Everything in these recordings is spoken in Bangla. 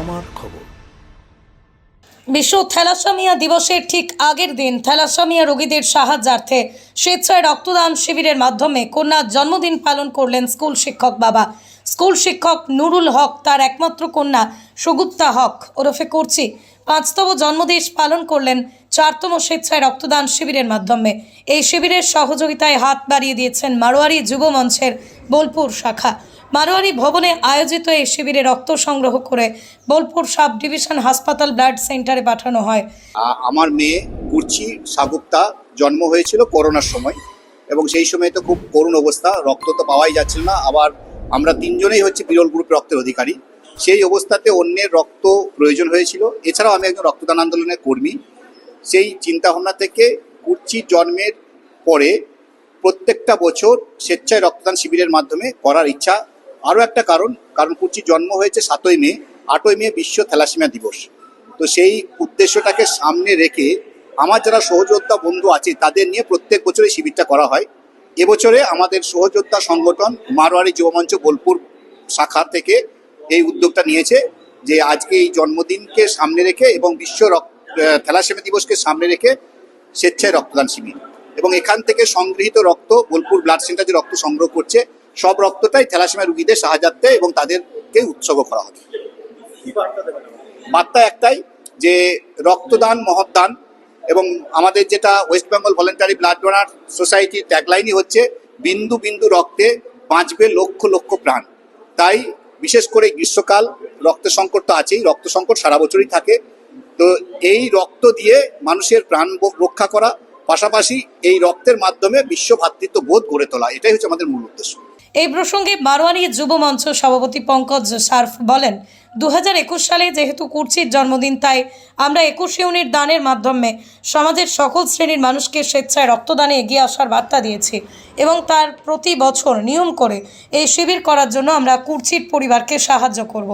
আমার খবর। বিশ্ব থ্যালাসেমিয়া দিবসের ঠিক আগের দিন থ্যালাসেমিয়া রোগীদের সাহায্যার্থে স্বেচ্ছায় রক্তদান শিবিরের মাধ্যমে কন্যার জন্মদিন পালন করলেন স্কুল শিক্ষক বাবা। স্কুল শিক্ষক নুরুল হক, তার একমাত্র কন্যা সুগুপ্তা হক ওরফে করছি পাঁচতম জন্মদিন পালন করলেন চারতম স্বেচ্ছায় রক্তদান শিবিরের মাধ্যমে। এই শিবিরের সহযোগিতায় হাত বাড়িয়ে দিয়েছেন মারোয়ারি যুব মঞ্চের বোলপুর শাখা। মারোয়ারি ভবনে আয়োজিত এই শিবিরে রক্ত সংগ্রহ করে বোলপুর সাব ডিভিশন হাসপাতাল ব্লাড সেন্টারে পাঠানো হয়। আমার মেয়ে কুর্চি সাগুপ্তা জন্ম হয়েছিল করোনার সময় এবং সেই সময় তো খুব করুণ অবস্থা, রক্ত তো পাওয়াই যাচ্ছিল না। আবার আমরা তিনজনেই হচ্ছে বিরল গ্রুপ রক্তের অধিকারী। সেই অবস্থাতে অন্যের রক্ত প্রয়োজন হয়েছিল। এছাড়াও আমি একজন রক্তদান আন্দোলনের কর্মী। সেই চিন্তাভাবনা থেকে কুর্চির জন্মের পরে প্রত্যেকটা বছর স্বেচ্ছায় রক্তদান শিবিরের মাধ্যমে করার ইচ্ছা আরও একটা কারণ কারণ কুর্চির জন্ম হয়েছে সাতই মে, আটই মে বিশ্ব থ্যালাসেমিয়া দিবস। তো সেই উদ্দেশ্যটাকে সামনে রেখে আমার যারা সহযোদ্ধা বন্ধু আছে, তাদের নিয়ে প্রত্যেক বছর এই শিবিরটা করা হয়। এবছরে আমাদের সহযোদ্ধা সংগঠন মারোয়ারি যুবমঞ্চ বোলপুর শাখা থেকে এই উদ্যোগটা নিয়েছে যে আজকে এই জন্মদিনকে সামনে রেখে এবং বিশ্ব থ্যালাসেমিয়া দিবসকে সামনে রেখে স্বেচ্ছায় রক্তদান শিবির। এবং এখান থেকে সংগৃহীত রক্ত, বোলপুর ব্লাড সেন্টার যে রক্ত সংগ্রহ করছে সব রক্তটাই থ্যালাসেমিয়া রুগীদের সাহায্যার্থে এবং তাদেরকে উৎসর্গ করা হবে। বার্তা একটাই যে রক্তদান মহৎদান এবং আমাদের যেটা West Bengal voluntary blood donor সোসাইটির ট্যাগলাইনই হচ্ছে বিন্দু বিন্দু রক্তে বাঁচবে লক্ষ লক্ষ প্রাণ। তাই বিশেষ করে গ্রীষ্মকাল রক্ত সংকট তো আছেই রক্ত সংকট সারা বছরই থাকে। তো এই রক্ত দিয়ে মানুষের প্রাণ রক্ষা করা পাশাপাশি এই রক্তের মাধ্যমে বিশ্ব ভ্রাতৃত্ব বোধ গড়ে তোলা এটাই হচ্ছে আমাদের মূল উদ্দেশ্য। এই প্রসঙ্গে মারোয়ারি যুব মঞ্চ সভাপতি পঙ্কজ সার্ফ বলেন দু হাজার একুশ সালে যেহেতু কুর্চির জন্মদিন, তাই আমরা একুশ ইউনিট দানের মাধ্যমে সমাজের সকল শ্রেণির মানুষকে স্বেচ্ছায় রক্তদানে এগিয়ে আসার বার্তা দিয়েছি এবং তার প্রতি বছর নিয়ম করে এই শিবির করার জন্য আমরা কুর্চির পরিবারকে সাহায্য করব।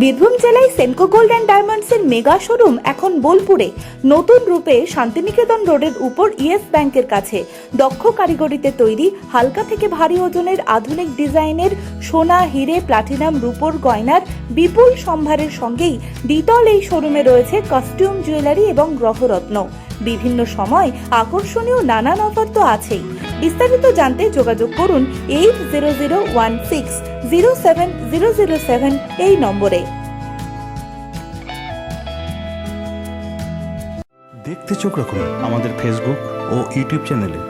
বীরভূম জেলায় সেনকো গোল্ড অ্যান্ড ডায়মন্ডসের মেগা শোরুম এখন বোলপুরে। নতুন রূপে শান্তিনিকেতন রোডের উপর ইয়েস ব্যাংকের কাছে। দক্ষ কারিগরিতে তৈরি, হালকা থেকে ভারী ওজনের আধুনিক ডিজাইনের সোনা, হিরে, প্লাটিনাম, রূপোর গয়নার বিপুল সম্ভারের সঙ্গেই দ্বিতল এই শোরুমে রয়েছে কস্টিউম জুয়েলারি এবং গ্রহরত্ন। বিভিন্ন সময় আকর্ষণীয় নানান অফার তো আছেই। বিস্তারিত জানতে যোগাযোগ করুন eight zero zero one six zero seven zero zero seven এই নম্বরে। দেখতে চোখ রাখুন আমাদের ফেসবুক ও ইউটিউব চ্যানেলে